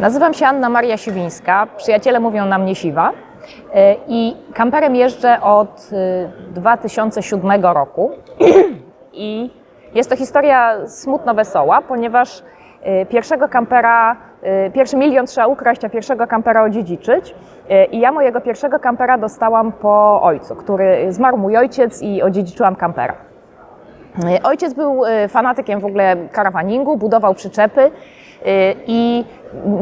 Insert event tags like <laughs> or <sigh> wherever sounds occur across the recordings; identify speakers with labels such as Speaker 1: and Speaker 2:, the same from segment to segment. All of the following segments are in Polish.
Speaker 1: Nazywam się Anna Maria Siwińska, przyjaciele mówią na mnie Siwa E, i kamperem jeżdżę od y, 2007 roku. <clears throat> I jest to historia smutno-wesoła, ponieważ y, pierwszego kampera, pierwszy milion trzeba ukraść, a pierwszego kampera odziedziczyć. I ja mojego pierwszego kampera dostałam po ojcu, który zmarł mój ojciec i odziedziczyłam kampera. Ojciec był fanatykiem w ogóle karawaningu, budował przyczepy i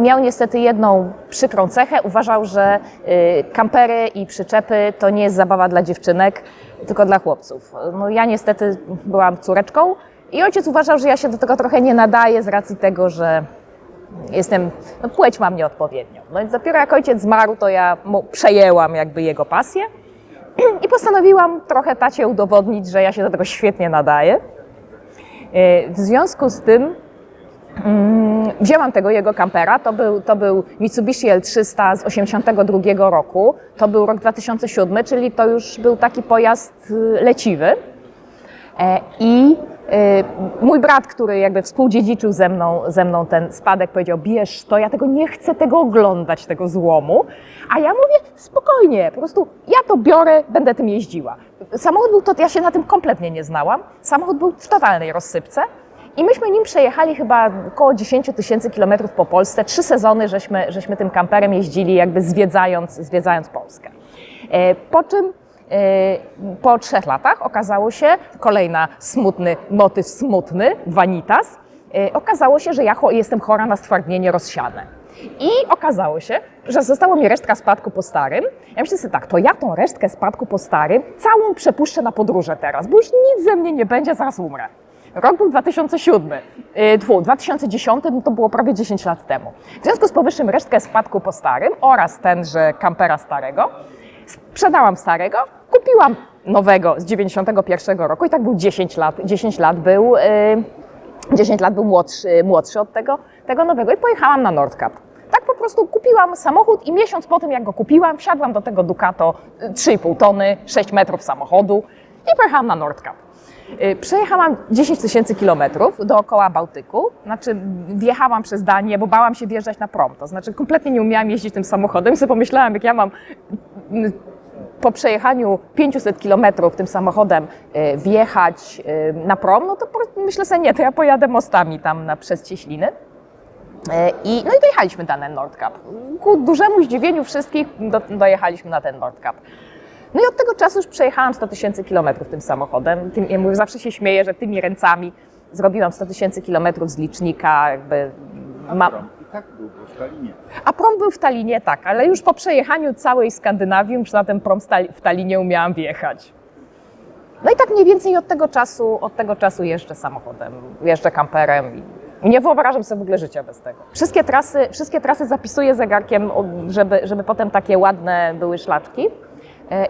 Speaker 1: miał niestety jedną przykrą cechę. Uważał, że y, kampery i przyczepy to nie jest zabawa dla dziewczynek, tylko dla chłopców. No, ja niestety byłam córeczką i ojciec uważał, że ja się do tego trochę nie nadaję z racji tego, że jestem, no płeć mam nieodpowiednią. No i dopiero jak ojciec zmarł, to ja przejęłam jakby jego pasję. <clears throat> I postanowiłam trochę tacie udowodnić, że ja się do tego świetnie nadaję. E, W związku z tym mm, wzięłam tego jego kampera. To był, to był Mitsubishi L300 z 82 roku. To był rok 2007, czyli to już był taki pojazd y, leciwy. E, I e, mój brat, który jakby współdziedziczył ze mną, ze mną ten spadek, powiedział: Bierz to, ja tego nie chcę tego oglądać, tego złomu. A ja mówię: Spokojnie, po prostu ja to biorę, będę tym jeździła. Samochód był to, ja się na tym kompletnie nie znałam. Samochód był w totalnej rozsypce. I myśmy nim przejechali chyba około 10 tysięcy kilometrów po Polsce. Trzy sezony żeśmy, żeśmy tym kamperem jeździli, jakby zwiedzając, zwiedzając Polskę. E, Po czym E, Po trzech latach okazało się, kolejna smutny motyw smutny, vanitas, e, okazało się, że ja jestem chora na stwardnienie rozsiane. I okazało się, że została mi resztka spadku po starym. Ja myślę sobie tak, to ja tą resztkę spadku po starym całą przepuszczę na podróże teraz, bo już nic ze mnie nie będzie, zaraz umrę. Rok był 2007, yy, tfu, 2010 no to było prawie 10 lat temu. W związku z powyższym resztkę spadku po starym oraz tenże kampera starego sprzedałam starego, kupiłam nowego z 91 roku i tak był 10 lat. 10 lat był, y, 10 lat był młodszy, młodszy od tego, tego nowego i pojechałam na Nordkap. Tak po prostu kupiłam samochód i miesiąc po tym, jak go kupiłam, wsiadłam do tego Ducato y, 3,5 tony, 6 metrów samochodu i pojechałam na Nordkap. Y, Przejechałam 10 tysięcy kilometrów dookoła Bałtyku, znaczy wjechałam przez Danię, bo bałam się wjeżdżać na prom, to znaczy kompletnie nie umiałam jeździć tym samochodem sobie pomyślałam, jak ja mam mm, po przejechaniu 500 kilometrów tym samochodem y, wjechać y, na prom, no to myślę sobie, nie, to ja pojadę mostami tam na, przez Cieśliny. I, no i dojechaliśmy na ten Nordkap. Ku dużemu zdziwieniu wszystkich do, dojechaliśmy na ten Nordkap. No i od tego czasu już przejechałam 100 tysięcy kilometrów tym samochodem. Tym, ja mówię, zawsze się śmieję, że tymi ręcami zrobiłam 100 tysięcy kilometrów z licznika, jakby mam,
Speaker 2: I tak był, bo w Talinie.
Speaker 1: a prom był w Talinie, tak, ale już po przejechaniu całej Skandynawii już na ten prom w Talinie umiałam wjechać. No i tak mniej więcej od tego czasu, od tego czasu jeżdżę samochodem, jeżdżę kamperem i nie wyobrażam sobie w ogóle życia bez tego. Wszystkie trasy, wszystkie trasy zapisuję zegarkiem, żeby, żeby potem takie ładne były szlaczki.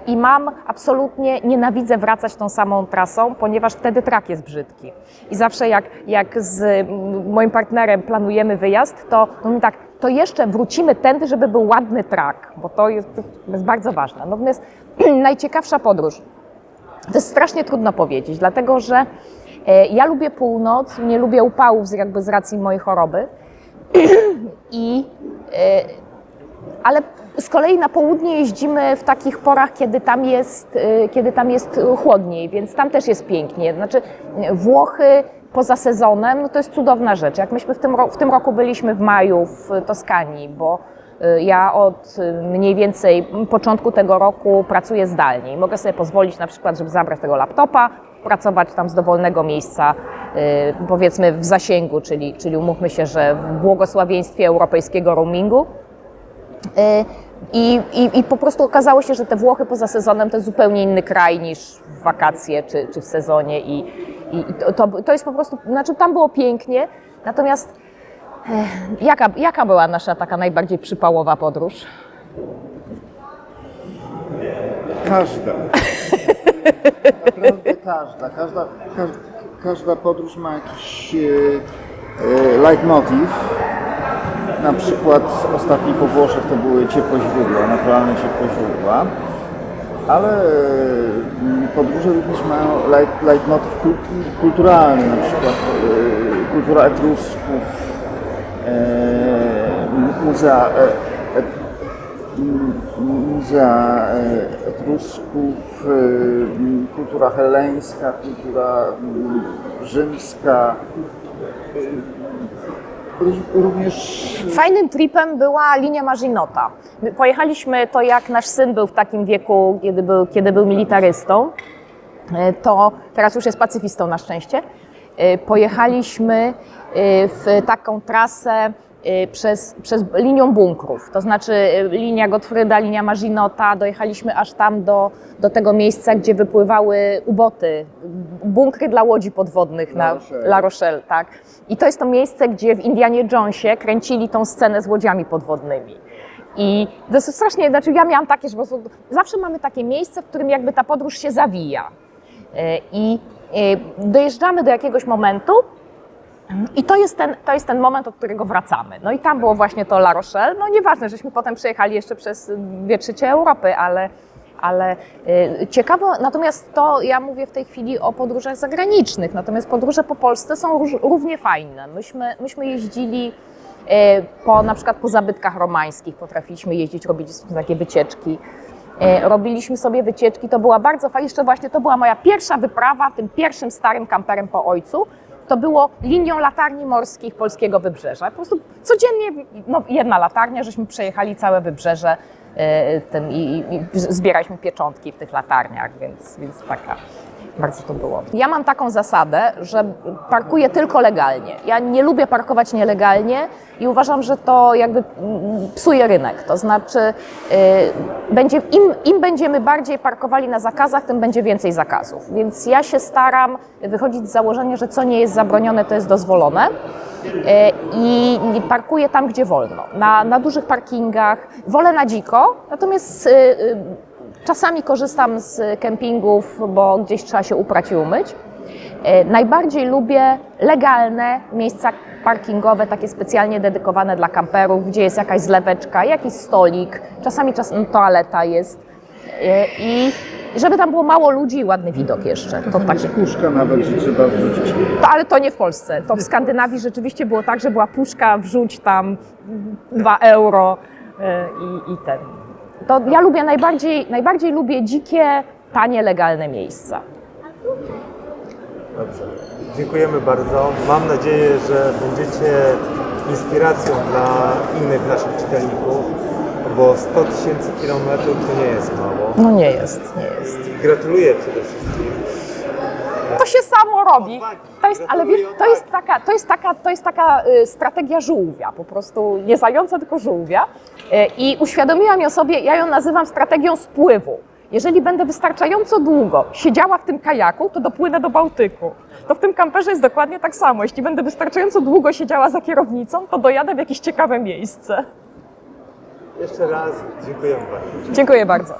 Speaker 1: I mam absolutnie, nienawidzę wracać tą samą trasą, ponieważ wtedy trak jest brzydki. I zawsze jak, jak z moim partnerem planujemy wyjazd, to mówimy tak, to jeszcze wrócimy tędy, żeby był ładny trak, bo to jest, to jest bardzo ważne. Natomiast <clears throat> najciekawsza podróż, to jest strasznie trudno powiedzieć, dlatego że e, ja lubię północ, nie lubię upałów jakby z racji mojej choroby. <clears throat> I, e, ale z kolei na południe jeździmy w takich porach, kiedy tam jest, e, kiedy tam jest chłodniej, więc tam też jest pięknie. Znaczy Włochy poza sezonem, no to jest cudowna rzecz. Jak myśmy w tym, w tym roku byliśmy w maju w Toskanii, bo e, ja od e, mniej więcej początku tego roku pracuję zdalnie mogę sobie pozwolić na przykład, żeby zabrać tego laptopa, pracować tam z dowolnego miejsca, y, powiedzmy w zasięgu, czyli, czyli umówmy się, że w błogosławieństwie europejskiego roamingu. I, i, I po prostu okazało się, że te Włochy poza sezonem to jest zupełnie inny kraj niż w wakacje czy, czy w sezonie i, i to, to jest po prostu, znaczy tam było pięknie, natomiast eh, jaka, jaka była nasza taka najbardziej przypałowa podróż?
Speaker 2: Każda. <laughs> Naprawdę każda. Każda, każda, każda podróż ma jakiś e, e, leitmotiv. Na przykład ostatni po Włoszech to były ciepłe źródła, naturalne ciepłe źródła. Ale e, podróże również mają leit, leitmotiv kultu- kulturalny, na przykład e, kultura Etrusków, mu- muzea, e, e, muzea e, Etrusków, m, kultura heleńska, kultura m, rzymska. Ró- Również
Speaker 1: Fajnym tripem była linia Marzinota. My Pojechaliśmy to jak nasz syn był w takim wieku, kiedy był, kiedy był militarystą, e, to teraz już jest pacyfistą na szczęście. E, Pojechaliśmy e, w taką trasę przez, przez linią bunkrów, to znaczy e, linia Gottfrieda, linia Marzinota, dojechaliśmy aż tam do, do tego miejsca, gdzie wypływały uboty, bunkry dla łodzi podwodnych
Speaker 2: La
Speaker 1: na
Speaker 2: Rochelle.
Speaker 1: La Rochelle, tak. I to jest to miejsce, gdzie w Indianie Jonesie kręcili tą scenę z łodziami podwodnymi. I to jest strasznie, znaczy ja miałam takie, że po prostu zawsze mamy takie miejsce, w którym jakby ta podróż się zawija. E, I dojeżdżamy do jakiegoś momentu i to jest, ten, to jest ten moment, od którego wracamy. No i tam było właśnie to La Rochelle. No nieważne, żeśmy potem przejechali jeszcze przez dwie trzecie Europy, ale, ale y, ciekawo, natomiast to ja mówię w tej chwili o podróżach zagranicznych, natomiast podróże po Polsce są równie fajne. Myśmy, myśmy jeździli y, po, na przykład po zabytkach romańskich, potrafiliśmy jeździć, robić takie wycieczki. Y, Robiliśmy sobie wycieczki, to była bardzo fajna, jeszcze właśnie to była moja pierwsza wyprawa tym pierwszym starym kamperem po ojcu. To było linią latarni morskich polskiego wybrzeża. Po prostu codziennie no, jedna latarnia, żeśmy przejechali całe wybrzeże tym, i, i, zbieraliśmy pieczątki w tych latarniach, więc, więc taka bardzo to było. Ja mam taką zasadę, że parkuję tylko legalnie. Ja nie lubię parkować nielegalnie i uważam, że to jakby mm, psuje rynek. To znaczy, y, będzie, im, im będziemy bardziej parkowali na zakazach, tym będzie więcej zakazów. Więc ja się staram wychodzić z założenia, że co nie jest zabronione, to jest dozwolone. E, i parkuję tam, gdzie wolno. Na, na dużych parkingach, wolę na dziko, natomiast y, y, czasami korzystam z kempingów, bo gdzieś trzeba się uprać i umyć. E, Najbardziej lubię legalne miejsca parkingowe, takie specjalnie dedykowane dla kamperów, gdzie jest jakaś zleweczka, jakiś stolik, czasami czasem toaleta jest. E, I żeby tam było mało ludzi i ładny widok jeszcze. To takie.
Speaker 2: puszka nawet, że trzeba wrzucić.
Speaker 1: To, ale to nie w Polsce. To w Skandynawii rzeczywiście było tak, że była puszka, wrzuć tam 2 euro e, i, i ten. To ja lubię najbardziej, najbardziej lubię dzikie, tanie, legalne miejsca.
Speaker 3: Dobrze. Dziękujemy bardzo. Mam nadzieję, że będziecie inspiracją dla innych naszych czytelników, bo 100 tysięcy kilometrów to nie jest mało.
Speaker 1: No nie jest, nie jest.
Speaker 3: Gratuluję przede wszystkim.
Speaker 1: To się samo robi. To jest, ale wiesz, to jest taka, to jest taka, to jest taka y, strategia żółwia, po prostu nie zająca, tylko żółwia. Y, I uświadomiłam ją sobie, ja ją nazywam strategią spływu. Jeżeli będę wystarczająco długo siedziała w tym kajaku, to dopłynę do Bałtyku. To w tym kamperze jest dokładnie tak samo. Jeśli będę wystarczająco długo siedziała za kierownicą, to dojadę w jakieś ciekawe miejsce.
Speaker 3: Jeszcze raz dziękujemy bardzo.
Speaker 1: Dziękuję bardzo.